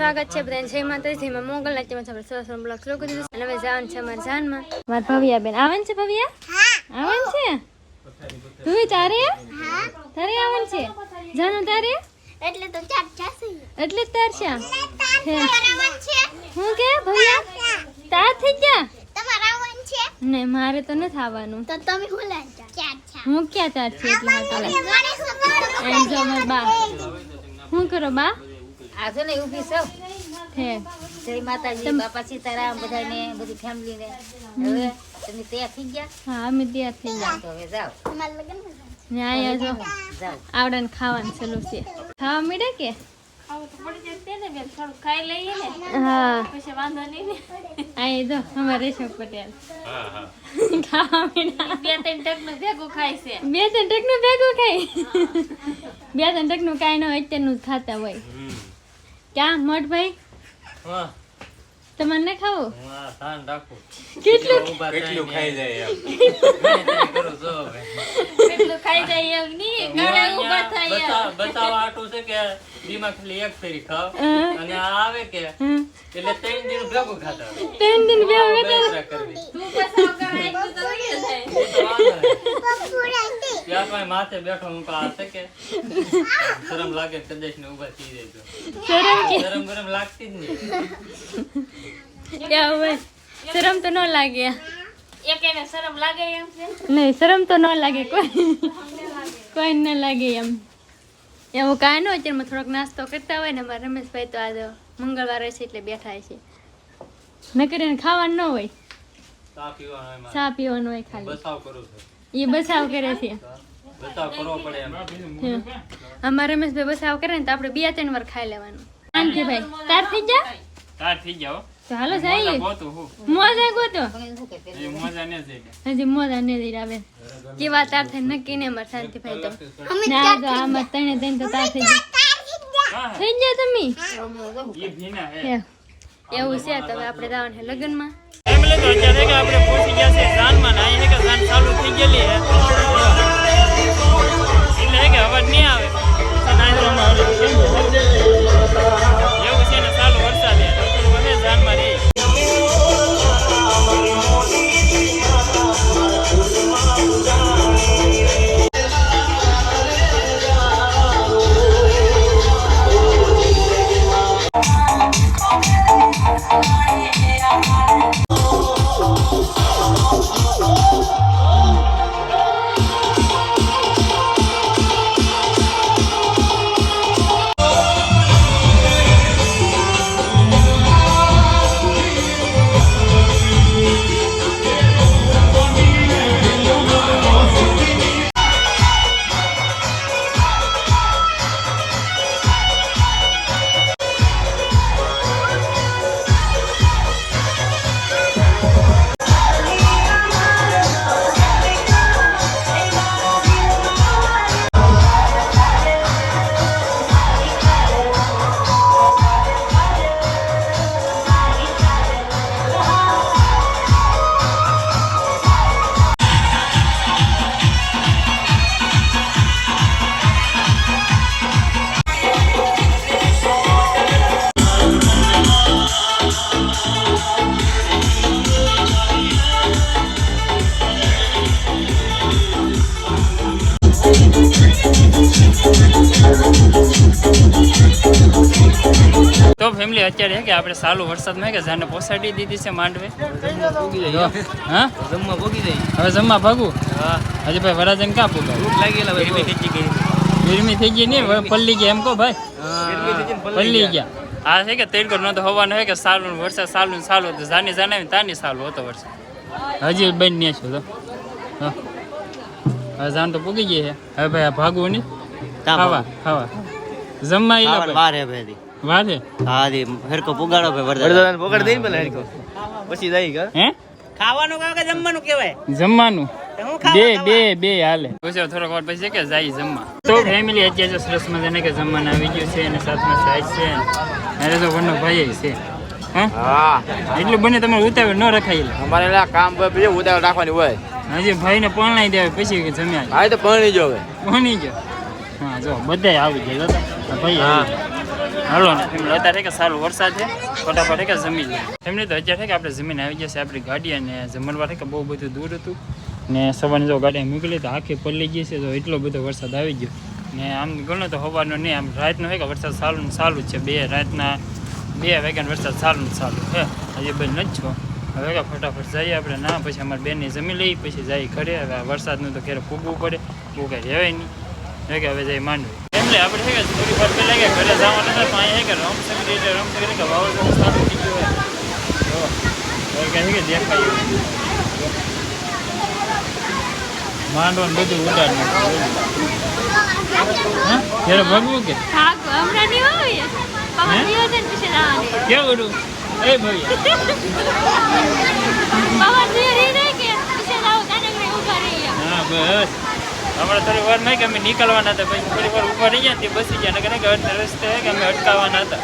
સ્વાગત છે બધાને જય માતાજી માં મોગલ ના તેમાં આપણે સરસ બ્લોગ શરૂ કરી દીધું અને હવે જાન છે અમારા જાનમાં મારા ભવિયા બેન આવન છે ભવિયા આવન છે તું તારે તારે આવન છે જાનું તારે એટલે તો ચાર ચાસી એટલે તાર છે હે. હું કે ભવિયા? તાર થઈ ગયા? તમારા વન છે? નહીં મારે તો નથી આવવાનું. તો તમે ચાર ચાર હું ક્યાં ચાર છે? એટલે એમ જો બા. શું કરો બા? આ જો ને ઊભી પીશો હે. જય માતાજી બાપા સીતારામ બધાને બધી ફેમિલીને હવે તમે તૈયાર થઈ ગયા? હા અમે ત્યાં થઈ ગયા. તો હવે જાઓ. ન્યાય આવજો ને આવડે ને ખાવાનું સલું છે. ખાવા મળે કે? હા. અહીં અમારે રેશમ પટેલ. બે ત્રણ ટકનું ભેગું ખાય છે. બે ત્રણ ટકનું ભેગું ખાય. બે ટકનું કાંઈ ન હોય અત્યારનું જ ખાતા હોય. ક્યાં મઠ ભાઈ? ન ખાવું? કેટલું? કેટલું ખાઈ જાય એમ કેટલું ખાઈ જાય એમ નહીં ગળે ઊભા થાય એમ. બતાવવા હાટું છે કે દીમાં ખાલી એક ફેરી ખાવ હં. અને આ આવે કે હં. એટલે ત્રણ દિન ભેગું ખાતા હોય. ત્રણ દિન બે બે વખત ત્રણ કરવી. એ તો વાંધો નહીં. ત્યાં તો અહીં માથે બેઠો હું કહું, આ છે કે શરમ લાગે તો કદાચ ને ઊભા થઈ જાય તો. શરમ કે શરમ ગરમ લાગતી જ નહીં એવું હોય શરમ તો ન લાગે નહીં શરમ તો ન લાગે કોઈ કોઈ ન લાગે એમ. એવું કાંઈ ન હોય અત્યારમાં થોડોક નાસ્તો કરતા હોય ને અમારા રમેશભાઈ તો આજે મંગળવારે છે એટલે બેઠા છે ન કરીને ખાવાનું ન હોય. ચા પીવાનો હોય ખાલી. બસાવ કરું છું. એ બસાવ કરે છે. અમારા રમેશભાઈ બસાવ કરે ને તો આપણે બે ત્રણ વાર ખાઈ લેવાનું. શાંતિભાઈ તાર થઈ જા? તાર થઈ જાઓ તો હાલો જઈએ ગોતું હું. મોજા ગોતો. તમે શું કહેતા એ મજા ને જઈ હજી મોજા ને દઈ આવે કેવા તાર થાય નક્કી ને અમારે શાંતિભાઈ તો. ના તો આમાં તણે તણે તો તાર થઈ જાય થઈ ગયા. તમે? એ ભીના હે હે. એવું છે તો હવે આપણે જવાનું છે લગ્નમાં. ફેમિલી તો અત્યારે કે આપણે પહોંચી ગયા છે જાનમાં ને અહીંયા કે જાન ચાલુ થઈ ગયેલી હે એટલે કે અવાજ નહીં આવે. નાયરોમાં આવે. એવું તો ફેમિલી અત્યારે હે કે આપણે સાલું વરસાદમાં હે કે જાને પોસાડી દીધી છે માંડવે. હા? જમવા પોગી જાય હવે જમવા ભાગું? હજી ભાઈ વરાજન ક્યાં પૂગા ભૂખ લાગેલા ભાઈ ગરમી થઈ ગઈ ગરમી થઈ ગઈ નહીં હવે પલ્લી ગયા એમ કહો ભાઈ. પલ્લી ગયા. આ છે કે તેડકો નતો હવાનો હે કે સાલું ને વરસાદ સાલું ને સાલું તો જાની જાને તાની સાલું હતો વરસાદ. હજી બન ને છું તો. હા. હવે જાન તો પૂગી ગઈ છે હવે ભાઈ આ ભાગવું નહીં. ખાવા ખાવા. જમવા ઈ લો બાર હે ભાઈ વારે હા દે હરકો પોગાડો ભાઈ વરદાન. પકડ દઈ પેલા હરકો. પછી જાય કે? હે? ખાવાનું કાં કે જમવાનું કહેવાય? જમવાનું. બે બે બે હાલે. પછી થોડોક વાર પછી કે જાય જમવા. તો ફેમિલી અત્યારે જો સરસ મજાને કે જમવાનું આવી ગયું છે અને સાથમાં સાઈઝ છે. અરે તો વનનો ભાઈ છે. હા? હા. એટલું બને તમારે ઉતાવળ ન રખાય અમારે કામ પર પછી ઉતાવળ રાખવાની હોય. હજી ભાઈને પરણાઈ દેવાય પછી જમ્યા. હા તો પરણી જો હવે. ગયો? હા જો બધાય આવી ગયા ભાઈ આવી ગયા. હાલો ને એમ અત્યારે કે સારું વરસાદ છે, ફટાફટ કે જમીન લે એમને તો અત્યારે કે આપણે જમીન આવી જશે, આપણી ગાડી અને જમણવાર કે બહુ બધું દૂર હતું. ને સવારની જો ગાડી મોકલી તો આખી પલ્લી ગઈ છે, તો એટલો બધો વરસાદ આવી ગયો. ને આમ ગણો તો હવાનો નહીં, આમ રાતનો હોય કે વરસાદ સારું સારું છે, બે રાતના બે વાગ્યાનો વરસાદ સારું સારું હે હજી બંધ નથી છો. હવે કે ફટાફટ જઈએ આપણે, ના, પછી અમારી બેનની જમી લઈ, પછી જઈ ઘરે. હવે વરસાદનું તો ઘરે ફૂગવું પડે બહુ કાંઈ રહેવાય નહીં. હવે કે હવે જઈ માંડવી. એટલે આપણે છે કે થોડી વાર પહેલા કે ઘરે જવાનું હતા પણ અહીંયા છે કે રમસંગરી એટલે રમસંગરી કે વાવાઝોડું સારું થઈ ગયું હોય. જો હવે કહે છે કે દેખાય એવું. નથી. જો. માંડવો ને બધું ઉડાડ નાખ્યું. હા? ત્યારે ભગવું કે? થાક હમણાં નહીં હોય પવન ગયો છે ને પછી જવાનું. કેવું ઉડું એ ભાઈ. પવન ગયો રહી જાય કે પછી જાવ કાનકડે ઊભા રહી ગયા હા બસ. હમણાં થોડી વાર નહીં કે અમે નીકળવાના હતા પછી થોડી વાર ઊભા રહી ગયા તે બસી ગયા. નહીં કે રસ્તે કે અમે અટકાવવાના હતા.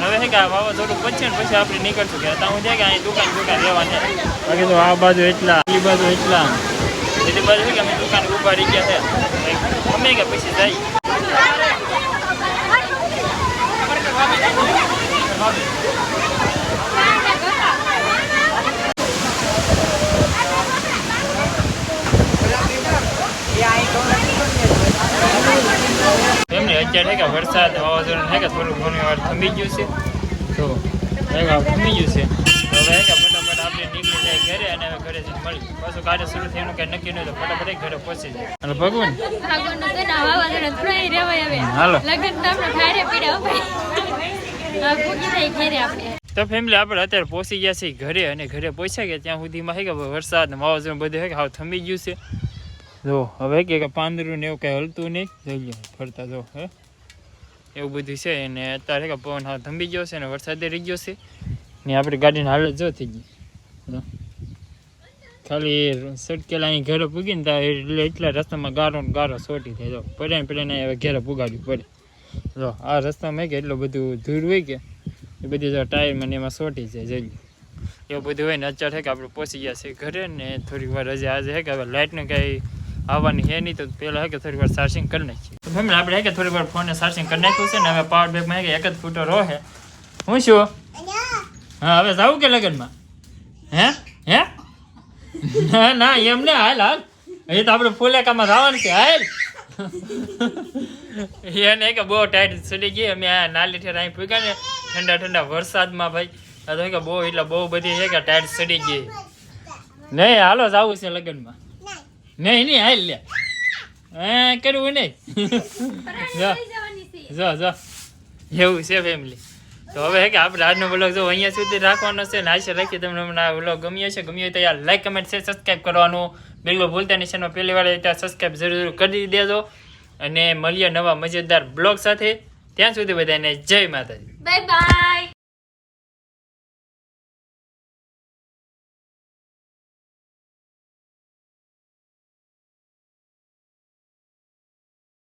હવે છે કે આ વાવાઝોડું પછી ને પછી આપણે નીકળશું. કે ત્યાં હું છે કે અહીં દુકાન દુકાન રહેવાના બાકી તો આ બાજુ એટલા એ બાજુ એટલા. બીજી બાજુ છે કે અમે દુકાન ઊભા રહી ગયા છે. અમે કે પછી જાય અત્યારે કે વરસાદ વાવાઝોડું છે કે થોડું ઘણી વાર થમી ગયું છે તો થમી ગયું છે હવે કે ફટાફટ આપણે નીકળી જાય ઘરે અને હવે ઘરે જઈને મળી પાછું કાર્ય શરૂ થયું કે નક્કી નહીં તો ફટાફટ ઘરે પહોંચી જાય અને ભગવાન હાલો. તો ફેમિલી આપણે અત્યારે પહોંચી ગયા છીએ ઘરે અને ઘરે પહોંચ્યા ગયા ત્યાં સુધીમાં છે કે વરસાદ વાવાઝોડું બધું છે કે હાવ થમી ગયું છે જો, હવે કે પાંદરું ને એવું કઈ હલતું નહીં. જોઈ લો ફરતા જો, હે. એવું બધું છે અને અત્યારે કે પવન હા થંભી ગયો છે ને વરસાદ રહી ગયો છે. ને આપણી ગાડીની હાલત જો થઈ ગઈ. ખાલી સટકેલા અહીં ઘરે પૂગીને ત્યાં એટલે એટલા રસ્તામાં ગારો ને ગારો સોટી થાય. જો પડે ને હવે ઘેરે પુગાડ્યું પડે. જો, આ રસ્તામાં કે એટલું બધું ધૂળ હોય કે, એ બધી જો ટાયરમાં એમાં સોટી જાય, જઈ એવું બધું હોય ને અત્યારે છે કે આપણે પહોંચી ગયા છે ઘરે ને થોડીક વાર રજા આજે છે કે હવે લાઇટનું કાંઈ આવવાની છે નહીં તો પહેલાં છે કે થોડીક વાર ચાર્જિંગ કરી નાખીએ. તો ફેમિલી, આપણે છે કે થોડીક વાર ફોનને ચાર્જિંગ કરી નાખ્યું છે ને હવે પાવર બેગમાં છે કે એક જ ફૂટો રહે હું. શું હા, હવે જાવું કે લગનમાં? હે? હે? ના ના, એમ ને હાલ હાલ. એ તો આપણે ફૂલેકામાં જવાનું છે, હાલ. એને કે બહુ ટાઈટ ચડી ગઈ, અમે આ નાલી ઠેર અહીં પૂગ્યા ને, ઠંડા ઠંડા વરસાદમાં ભાઈ. આ તો કે બહુ, એટલે બહુ બધી છે કે ટાઈટ ચડી ગઈ. નહીં, હાલો, જાવું છે લગ્નમાં. નહીં નહીં હાલ લે. હા કરવું નહીં. જો. જો જો. એવું છે ફેમિલી તો હવે કે આપણે આજનો બ્લોગ જો અહીંયા સુધી રાખવાનો છે ને આશા રાખીએ તમને હમણાં બ્લોગ ગમ્યો છે. ગમ્યો હોય તો યાર લાઈક કમેન્ટ શેર સબસ્ક્રાઈબ કરવાનું. બિલકુલ ભૂલતા નહીં. ચેનલ પહેલી વાર ત્યાં સબસ્ક્રાઈબ જરૂર કરી દેજો. અને મળીએ નવા મજેદાર બ્લોગ સાથે. ત્યાં સુધી બધાને જય માતાજી. Bye bye